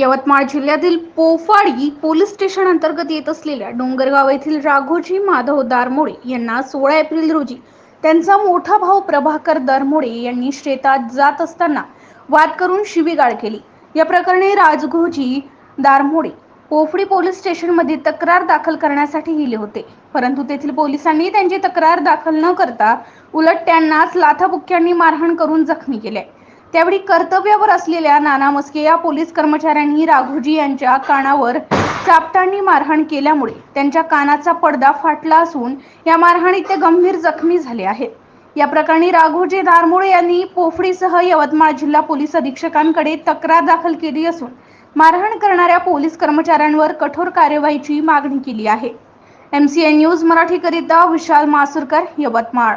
यवतमाळ जिल्ह्यातील पोफाडी police station अंतर्गत येत असलेल्या डोंगरगाव येथील राघोजी माधव दारमोडे यांना सोळा एप्रिल रोजी त्यांचा मोठा भाऊ प्रभाकर दारमोडे यांनी शेतात जात असताना वाद करून शिवीगाळ केली. या प्रकरणी राजघोजी दारमोडे पोफडी पोलीस स्टेशनमध्ये तक्रार दाखल करण्यासाठी गेले होते. परंतु तेथील पोलिसांनी त्यांची तक्रार दाखल न करता उलट त्यांनाच लाथाबुक्क्यांनी मारहाण करून जखमी केले. त्यावेळी कर्तव्यावर असलेल्या नाना मस्के या पोलीस कर्मचाऱ्यांनी राघोजी यांच्या कानावर चापटांनी मारहाण केल्यामुळे त्यांच्या कानाचा पडदा फाटला असून या मारहाणीत ते गंभीर जखमी झाले आहेत. या प्रकरणी राघोजी धारमोळे यांनी पोफडीसह यवतमाळ जिल्हा पोलीस अधीक्षकांकडे तक्रार दाखल केली असून मारहाण करणाऱ्या पोलीस कर्मचाऱ्यांवर कठोर कार्यवाहीची मागणी केली आहे. एम सी एन न्यूज मराठीकरिता विशाल मासुरकर यवतमाळ.